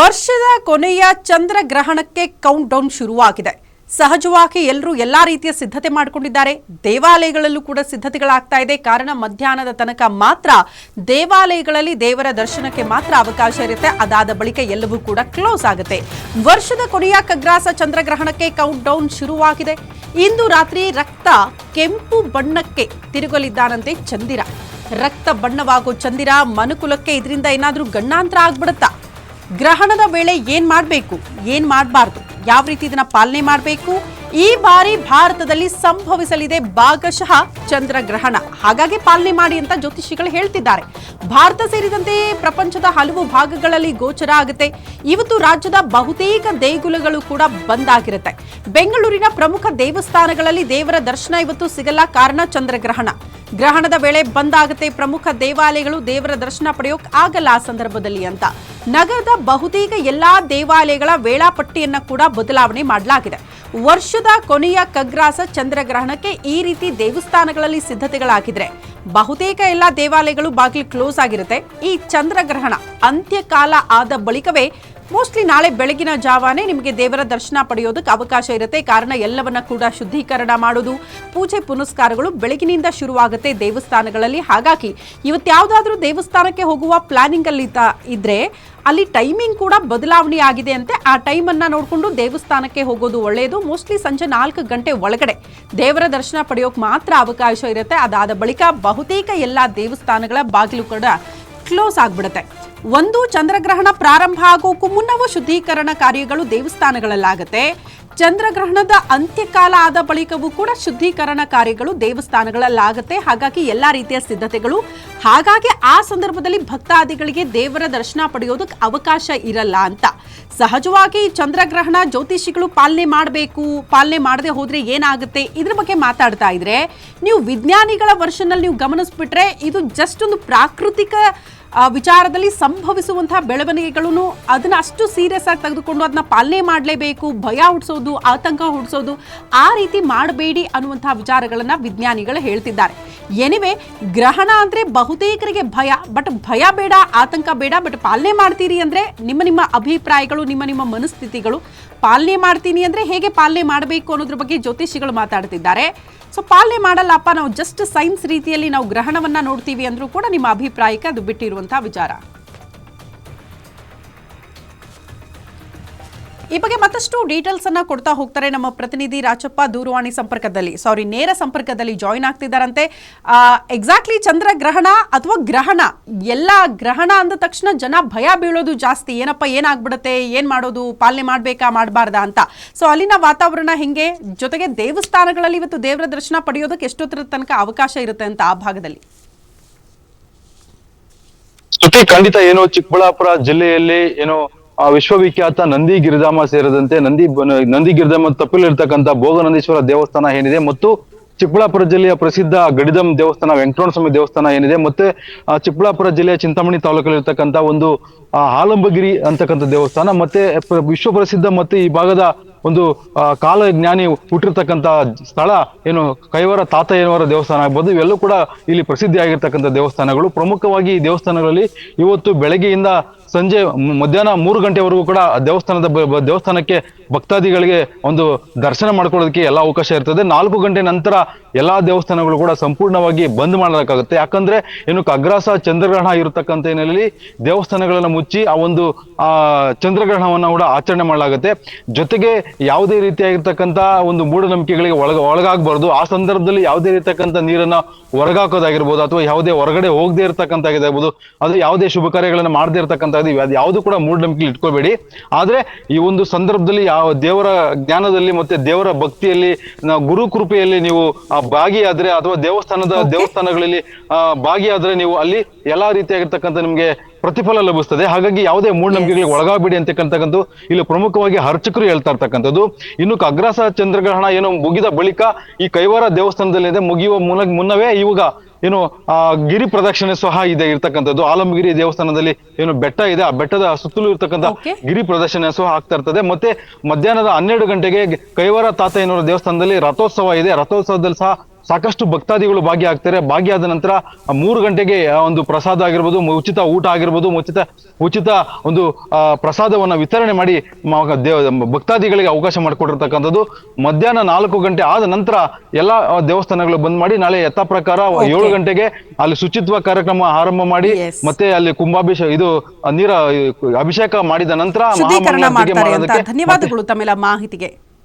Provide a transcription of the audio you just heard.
ವರ್ಷದ ಕೊನೆಯ ಚಂದ್ರಗ್ರಹಣಕ್ಕೆ count down ಶುರುವಾಗಿದೆ. ಸಹಜವಾಗಿ ಎಲ್ಲರೂ ಎಲ್ಲಾ ರೀತಿಯ ಸಿದ್ಧತೆ ಮಾಡಿಕೊಂಡಿದ್ದಾರೆ. ದೇವಾಲಯಗಳಲ್ಲೂ ಕೂಡ ಸಿದ್ಧತೆಗಳಾಗ್ತಾ ಇದೆ. ಕಾರಣ ಮಧ್ಯಾಹ್ನದ ತನಕ ಮಾತ್ರ ದೇವಾಲಯಗಳಲ್ಲಿ ದೇವರ ದರ್ಶನಕ್ಕೆ ಮಾತ್ರ ಅವಕಾಶ ಇರುತ್ತೆ. ಅದಾದ ಬಳಿಕ ಎಲ್ಲವೂ ಕೂಡ ಕ್ಲೋಸ್ ಆಗುತ್ತೆ. ವರ್ಷದ ಕೊನೆಯ ಕಗ್ರಾಸ ಚಂದ್ರಗ್ರಹಣಕ್ಕೆ ಕೌಂಟ್ ಡೌನ್ ಶುರುವಾಗಿದೆ. ಇಂದು ರಾತ್ರಿ ರಕ್ತ ಕೆಂಪು ಬಣ್ಣಕ್ಕೆ ತಿರುಗಲಿದ್ದಾನಂತೆ ಚಂದಿರ. ರಕ್ತ ಬಣ್ಣವಾಗೋ ಚಂದಿರ ಮನುಕುಲಕ್ಕೆ ಇದರಿಂದ ಏನಾದರೂ ಗಂಡಾಂತರ ಆಗ್ಬಿಡುತ್ತಾ? ಗ್ರಹಣದ ವೇಳೆ ಏನ್ ಮಾಡಬೇಕು? ಏನ್ ಮಾಡಬಾರ್ದು? ಯಾವ ರೀತಿ ಇದನ್ನ ಪಾಲನೆ ಮಾಡಬೇಕು? ಈ ಬಾರಿ ಭಾರತದಲ್ಲಿ ಸಂಭವಿಸಲಿದೆ ಭಾಗಶಃ ಚಂದ್ರಗ್ರಹಣ. ಹಾಗಾಗಿ ಪಾಲನೆ ಮಾಡಿ ಅಂತ ಜ್ಯೋತಿಷಿಗಳು ಹೇಳ್ತಿದ್ದಾರೆ. ಭಾರತ ಸೇರಿದಂತೆ ಪ್ರಪಂಚದ ಹಲವು ಭಾಗಗಳಲ್ಲಿ ಗೋಚರ ಆಗುತ್ತೆ. ಇವತ್ತು ರಾಜ್ಯದ ಬಹುತೇಕ ದೇಗುಲಗಳು ಕೂಡ ಬಂದ್ ಬೆಂಗಳೂರಿನ ಪ್ರಮುಖ ದೇವಸ್ಥಾನಗಳಲ್ಲಿ ದೇವರ ದರ್ಶನ ಇವತ್ತು ಸಿಗಲ್ಲ ಕಾರಣ ಚಂದ್ರಗ್ರಹಣ. ಗ್ರಹಣದ ವೇಳೆ ಬಂದಾಗುತ್ತೆ ಪ್ರಮುಖ ದೇವಾಲಯಗಳು ದೇವರ ದರ್ಶನ ಪಡೆಯೋಕ್ ಆಗಲ್ಲ ಆ ಸಂದರ್ಭದಲ್ಲಿ ಅಂತ. ನಗರದ ಬಹುತೇಕ ಎಲ್ಲಾ ದೇವಾಲಯಗಳ ವೇಳಾಪಟ್ಟಿಯನ್ನು ಕೂಡ ಬದಲಾವಣೆ ಮಾಡಲಾಗಿದೆ. ವರ್ಷದ ಕೊನೆಯ ಕಗ್ರಾಸ ಚಂದ್ರಗ್ರಹಣಕ್ಕೆ ಈ ರೀತಿ ದೇವಸ್ಥಾನಗಳಲ್ಲಿ ಸಿದ್ಧತೆಗಳಾಗಿದ್ರೆ ಬಹುತೇಕ ಎಲ್ಲ ದೇವಾಲಯಗಳು ಬಾಗಿಲು ಕ್ಲೋಸ್ ಆಗಿರುತ್ತೆ. ಈ ಚಂದ್ರಗ್ರಹಣ ಅಂತ್ಯಕಾಲ ಆದ ಬಳಿಕವೇ ಮೋಸ್ಟ್ಲಿ ನಾಳೆ ಬೆಳಗಿನ ಜಾವಾನೇ ನಿಮಗೆ ದೇವರ ದರ್ಶನ ಪಡೆಯೋದಕ್ಕೆ ಅವಕಾಶ ಇರುತ್ತೆ. ಕಾರಣ ಎಲ್ಲವನ್ನ ಕೂಡ ಶುದ್ಧೀಕರಣ ಮಾಡೋದು ಪೂಜೆ, ಪುನಸ್ಕಾರಗಳು ಬೆಳಗಿನಿಂದ ಶುರುವಾಗುತ್ತೆ ದೇವಸ್ಥಾನಗಳಲ್ಲಿ. ಹಾಗಾಗಿ ಇವತ್ತಾವುದಾದ್ರೂ ದೇವಸ್ಥಾನಕ್ಕೆ ಹೋಗುವ ಪ್ಲಾನಿಂಗ್ ಅಲ್ಲಿ ಇದ್ರೆ ಅಲ್ಲಿ ಟೈಮಿಂಗ್ ಕೂಡ ಬದಲಾವಣೆ ಆಗಿದೆ ಅಂತೆ. ಆ ಟೈಮನ್ನು ನೋಡಿಕೊಂಡು ದೇವಸ್ಥಾನಕ್ಕೆ ಹೋಗೋದು ಒಳ್ಳೆಯದು ಮೋಸ್ಟ್ಲಿ ಸಂಜೆ ನಾಲ್ಕು ಗಂಟೆ ಒಳಗಡೆ ದೇವರ ದರ್ಶನ ಪಡೆಯೋಕೆ ಮಾತ್ರ ಅವಕಾಶ ಇರುತ್ತೆ. ಅದಾದ ಬಳಿಕ ಬಹುತೇಕ ಎಲ್ಲ ದೇವಸ್ಥಾನಗಳ ಬಾಗಿಲು ಕೂಡ ಕ್ಲೋಸ್ ಆಗ್ಬಿಡುತ್ತೆ. ಒಂದು ಚಂದ್ರಗ್ರಹಣ ಪ್ರಾರಂಭ ಆಗೋಕ್ಕೂ ಮುನ್ನವೂ ಶುದ್ಧೀಕರಣ ಕಾರ್ಯಗಳು ದೇವಸ್ಥಾನಗಳಲ್ಲಾಗುತ್ತೆ. ಚಂದ್ರಗ್ರಹಣದ ಅಂತ್ಯಕಾಲ ಆದ ಬಳಿಕವೂ ಕೂಡ ಶುದ್ಧೀಕರಣ ಕಾರ್ಯಗಳು ದೇವಸ್ಥಾನಗಳಲ್ಲಾಗುತ್ತೆ. ಹಾಗಾಗಿ ಎಲ್ಲ ರೀತಿಯ ಸಿದ್ಧತೆಗಳು, ಹಾಗಾಗಿ ಆ ಸಂದರ್ಭದಲ್ಲಿ ಭಕ್ತಾದಿಗಳಿಗೆ ದೇವರ ದರ್ಶನ ಪಡೆಯೋದಕ್ಕೆ ಅವಕಾಶ ಇರಲ್ಲ ಅಂತ. ಸಹಜವಾಗಿ ಚಂದ್ರಗ್ರಹಣ ಜ್ಯೋತಿಷಿಗಳು ಪಾಲನೆ ಮಾಡಬೇಕು, ಪಾಲನೆ ಮಾಡದೆ ಹೋದ್ರೆ ಏನಾಗುತ್ತೆ? ಇದ್ರ ಬಗ್ಗೆ ಮಾತಾಡ್ತಾ ಇದ್ರೆ, ನೀವು ವಿಜ್ಞಾನಿಗಳ ವರ್ಷನಲ್ಲಿ ನೀವು ಗಮನಿಸ್ಬಿಟ್ರೆ ಇದು ಜಸ್ಟ್ ಒಂದು ಪ್ರಾಕೃತಿಕ ವಿಚಾರದಲ್ಲಿ ಸಂಭವಿಸುವಂತಹ ಬೆಳವಣಿಗೆಗಳನ್ನು ಅದನ್ನ ಅಷ್ಟು ಸೀರಿಯಸ್ ಆಗಿ ತೆಗೆದುಕೊಂಡು ಅದನ್ನ ಪಾಲನೆ ಮಾಡಲೇಬೇಕು, ಭಯ ಹುಟ್ಟಿಸೋದು ಆತಂಕ ಹುಡ್ಸೋದು ಆ ರೀತಿ ಮಾಡಬೇಡಿ ಅನ್ನುವಂತಹ ವಿಚಾರಗಳನ್ನ ವಿಜ್ಞಾನಿಗಳು ಹೇಳ್ತಿದ್ದಾರೆ. ಎನಿವೆ, ಗ್ರಹಣ ಅಂದರೆ ಬಹುತೇಕರಿಗೆ ಭಯ, ಬಟ್ ಭಯ ಬೇಡ, ಆತಂಕ ಬೇಡ, ಬಟ್ ಪಾಲನೆ ಮಾಡ್ತೀರಿ ಅಂದ್ರೆ ನಿಮ್ಮ ನಿಮ್ಮ ಅಭಿಪ್ರಾಯಗಳು, ನಿಮ್ಮ ನಿಮ್ಮ ಮನಸ್ಥಿತಿಗಳು ಪಾಲನೆ ಮಾಡ್ತೀನಿ ಅಂದ್ರೆ ಹೇಗೆ ಪಾಲನೆ ಮಾಡಬೇಕು ಅನ್ನೋದ್ರ ಬಗ್ಗೆ ಜ್ಯೋತಿಷಿಗಳು ಮಾತಾಡ್ತಿದ್ದಾರೆ. ಸೊ ಪಾಲನೆ ಮಾಡಲ್ಲಪ್ಪ, ನಾವು ಜಸ್ಟ್ ಸೈನ್ಸ್ ರೀತಿಯಲ್ಲಿ ನಾವು ಗ್ರಹಣವನ್ನ ನೋಡ್ತೀವಿ ಅಂದ್ರೂ ಕೂಡ ನಿಮ್ಮ ಅಭಿಪ್ರಾಯಕ್ಕೆ ಅದು ಬಿಟ್ಟಿರುವಂಥ ವಿಚಾರ. ಈ ಬಗ್ಗೆ ಮತ್ತಷ್ಟು ಡೀಟೇಲ್ಸ್ ಅನ್ನ ಕೊಡ್ತಾ ಹೋಗ್ತಾರೆ ನಮ್ಮ ಪ್ರತಿನಿಧಿ ರಾಜಪ್ಪ ದೂರವಾಣಿ ಸಂಪರ್ಕದಲ್ಲಿ. ಸಾರಿ ನೇರ ಸಂಪರ್ಕದಲ್ಲಿ ಜಾಯಿನ್ ಆಗ್ತಿದ್ದಾರಂತೆ. ಎಕ್ಸಾಕ್ಟ್ಲಿ ಚಂದ್ರಗ್ರಹಣ ಅಥವಾ ಗ್ರಹಣ, ಎಲ್ಲ ಗ್ರಹಣ ಅಂದ ತಕ್ಷಣ ಜನ ಭಯ ಬೀಳೋದು ಜಾಸ್ತಿ. ಏನಪ್ಪ, ಏನಾಗ್ಬಿಡುತ್ತೆ, ಏನ್ ಮಾಡೋದು, ಪಾಲನೆ ಮಾಡ್ಬೇಕಾ, ಮಾಡಬಾರ್ದಾ ಅಂತ. ಸೊ ಅಲ್ಲಿನ ವಾತಾವರಣ ಹಿಂಗೆ? ಜೊತೆಗೆ ದೇವಸ್ಥಾನಗಳಲ್ಲಿ ಇವತ್ತು ದೇವರ ದರ್ಶನ ಪಡೆಯೋದಕ್ಕೆ ಎಷ್ಟೊತ್ತರ ತನಕ ಅವಕಾಶ ಇರುತ್ತೆ ಅಂತ ಆ ಭಾಗದಲ್ಲಿ? ಖಂಡಿತ ಏನೋ ಚಿಕ್ಕಬಳ್ಳಾಪುರ ಜಿಲ್ಲೆಯಲ್ಲಿ ಏನು ಆ ವಿಶ್ವವಿಖ್ಯಾತ ನಂದಿ ಗಿರಿಧಾಮ ಸೇರಿದಂತೆ ನಂದಿ ನಂದಿ ಗಿರಿಧಾಮ ತಪ್ಪಲಿರ್ತಕ್ಕಂಥ ಭೋಗನಂದೀಶ್ವರ ದೇವಸ್ಥಾನ ಏನಿದೆ ಮತ್ತು ಚಿಕ್ಕಬಳ್ಳಾಪುರ ಜಿಲ್ಲೆಯ ಪ್ರಸಿದ್ಧ ಗಡಿದಂ ದೇವಸ್ಥಾನ ವೆಂಕಟರಮಣ ಸ್ವಾಮಿ ದೇವಸ್ಥಾನ ಏನಿದೆ ಮತ್ತೆ ಚಿಕ್ಕಬಳ್ಳಾಪುರ ಜಿಲ್ಲೆಯ ಚಿಂತಾಮಣಿ ತಾಲೂಕಲ್ಲಿರ್ತಕ್ಕಂಥ ಒಂದು ಆಲಂಬಗಿರಿ ಅಂತಕ್ಕಂಥ ದೇವಸ್ಥಾನ ಮತ್ತೆ ವಿಶ್ವ ಪ್ರಸಿದ್ಧ ಮತ್ತೆ ಈ ಭಾಗದ ಒಂದು ಕಾಲ ಜ್ಞಾನಿ ಹುಟ್ಟಿರ್ತಕ್ಕಂಥ ಸ್ಥಳ ಏನು ಕೈವರ ತಾತ ಏನವರ ದೇವಸ್ಥಾನ ಆಗ್ಬೋದು. ಇವೆಲ್ಲೂ ಕೂಡ ಇಲ್ಲಿ ಪ್ರಸಿದ್ಧಿಯಾಗಿರ್ತಕ್ಕಂಥ ದೇವಸ್ಥಾನಗಳು. ಪ್ರಮುಖವಾಗಿ ಈ ದೇವಸ್ಥಾನಗಳಲ್ಲಿ ಇವತ್ತು ಬೆಳಗ್ಗೆಯಿಂದ ಸಂಜೆ ಮಧ್ಯಾಹ್ನ ಮೂರು ಗಂಟೆವರೆಗೂ ಕೂಡ ದೇವಸ್ಥಾನದ ದೇವಸ್ಥಾನಕ್ಕೆ ಭಕ್ತಾದಿಗಳಿಗೆ ಒಂದು ದರ್ಶನ ಮಾಡ್ಕೊಳ್ಳೋದಕ್ಕೆ ಎಲ್ಲ ಅವಕಾಶ ಇರ್ತದೆ. ನಾಲ್ಕು ಗಂಟೆ ನಂತರ ಎಲ್ಲ ದೇವಸ್ಥಾನಗಳು ಕೂಡ ಸಂಪೂರ್ಣವಾಗಿ ಬಂದ್ ಮಾಡಬೇಕಾಗುತ್ತೆ ಯಾಕಂದ್ರೆ ಏನು ಕಗ್ರಾಸ, ಚಂದ್ರಗ್ರಹಣ ಇರತಕ್ಕಂಥ ಹಿನ್ನೆಲೆಯಲ್ಲಿ ದೇವಸ್ಥಾನಗಳನ್ನ ಮುಚ್ಚಿ ಆ ಒಂದು, ಆ ಚಂದ್ರಗ್ರಹಣವನ್ನು ಕೂಡ ಆಚರಣೆ ಮಾಡಲಾಗುತ್ತೆ. ಜೊತೆಗೆ ಯಾವುದೇ ರೀತಿಯಾಗಿರ್ತಕ್ಕಂಥ ಒಂದು ಮೂಢನಂಬಿಕೆಗಳಿಗೆ ಒಳಗ, ಒಳಗಾಗಬಾರ್ದು. ಆ ಸಂದರ್ಭದಲ್ಲಿ ಯಾವುದೇ ರೀತಿಯಕ್ಕಂಥ ನೀರನ್ನ ಹೊರಗಾಕೋದಾಗಿರ್ಬೋದು ಅಥವಾ ಯಾವುದೇ ಹೊರಗಡೆ ಹೋಗದೆ ಇರ್ತಕ್ಕಂಥಾಗಿರ್ಬೋದು ಅದು ಯಾವುದೇ ಶುಭ ಕಾರ್ಯಗಳನ್ನ ಮಾಡದೇ ಇರ್ತಕ್ಕಂಥದ್ದು ಅದು ಯಾವುದು ಕೂಡ ಮೂಢನಂಬಿಕೆ ಇಟ್ಕೋಬೇಡಿ. ಆದ್ರೆ ಈ ಒಂದು ಸಂದರ್ಭದಲ್ಲಿ ಯಾವ ದೇವರ ಜ್ಞಾನದಲ್ಲಿ ಮತ್ತೆ ದೇವರ ಭಕ್ತಿಯಲ್ಲಿ ಗುರು ಕೃಪೆಯಲ್ಲಿ ನೀವು ಭಾಗಿಯಾದ್ರೆ ಅಥವಾ ದೇವಸ್ಥಾನದ ದೇವಸ್ಥಾನಗಳಲ್ಲಿ ಭಾಗಿಯಾದ್ರೆ ನೀವು ಅಲ್ಲಿ ಎಲ್ಲಾ ರೀತಿಯಾಗಿರ್ತಕ್ಕಂಥ ನಿಮ್ಗೆ ಪ್ರತಿಫಲ ಲಭಿಸ್ತದೆ. ಹಾಗಾಗಿ ಯಾವುದೇ ಮೂಢನಂಬಿಕೆಗಳಿಗೆ ಒಳಗಾಗಬೇಡಿ ಅಂತಕ್ಕಂಥದ್ದು ಇಲ್ಲಿ ಪ್ರಮುಖವಾಗಿ ಅರ್ಚಕರು ಹೇಳ್ತಾ ಇರ್ತಕ್ಕಂಥದ್ದು. ಇನ್ನು ಅಗ್ರಾಸ ಚಂದ್ರಗ್ರಹಣ ಏನೋ ಮುಗಿದ ಬಳಿಕ ಈ ಕೈವಾರ ದೇವಸ್ಥಾನದಲ್ಲಿ ಮುಗಿಯುವ ಮುನ್ನ ಮುನ್ನವೇ ಇವಾಗ ಏನು ಆ ಗಿರಿ ಪ್ರದಕ್ಷಿಣೆ ಸಹ ಇದೆ ಇರ್ತಕ್ಕಂಥದ್ದು. ಆಲಮಗಿರಿ ದೇವಸ್ಥಾನದಲ್ಲಿ ಏನು ಬೆಟ್ಟ ಇದೆ. ಆ ಬೆಟ್ಟದ ಸುತ್ತಲೂ ಇರ್ತಕ್ಕಂಥ. ಗಿರಿ ಪ್ರದರ್ಶನ ಸಹ ಆಗ್ತಾ ಇರ್ತದೆ. ಮತ್ತೆ ಮಧ್ಯಾಹ್ನದ ಹನ್ನೆರಡು ಗಂಟೆಗೆ ಕೈವಾರ ತಾತ ಎನ್ನುವ ದೇವಸ್ಥಾನದಲ್ಲಿ ರಥೋತ್ಸವ ಇದೆ. ರಥೋತ್ಸವದಲ್ಲಿ ಸಹ ಸಾಕಷ್ಟು ಭಕ್ತಾದಿಗಳು ಭಾಗಿಯಾಗ್ತಾರೆ. ಭಾಗಿಯಾದ ನಂತರ ಮೂರು ಗಂಟೆಗೆ ಒಂದು ಪ್ರಸಾದ ಆಗಿರ್ಬೋದು ಉಚಿತ ಊಟ ಆಗಿರ್ಬೋದು ಉಚಿತ ಉಚಿತ ಒಂದು ಪ್ರಸಾದವನ್ನು ಪ್ರಸಾದವನ್ನ ವಿತರಣೆ ಮಾಡಿ ದೇವ ಭಕ್ತಾದಿಗಳಿಗೆ ಅವಕಾಶ ಮಾಡಿಕೊಟ್ಟಿರ್ತಕ್ಕಂಥದ್ದು. ಮಧ್ಯಾಹ್ನ ನಾಲ್ಕು ಗಂಟೆ ಆದ ನಂತರ ಎಲ್ಲ ದೇವಸ್ಥಾನಗಳು ಬಂದ್ ಮಾಡಿ ನಾಳೆ ಯಥಾ ಪ್ರಕಾರ ಏಳು ಗಂಟೆಗೆ ಅಲ್ಲಿ ಶುಚಿತ್ವ ಕಾರ್ಯಕ್ರಮ ಆರಂಭ ಮಾಡಿ ಮತ್ತೆ ಅಲ್ಲಿ ಕುಂಭಾಭಿಷೇಕ ಇದು ನೀರ ಅಭಿಷೇಕ ಮಾಡಿದ ನಂತರ ಧನ್ಯವಾದಗಳು ತಮ್ಮೆಲ್ಲ ಮಾಹಿತಿಗೆ.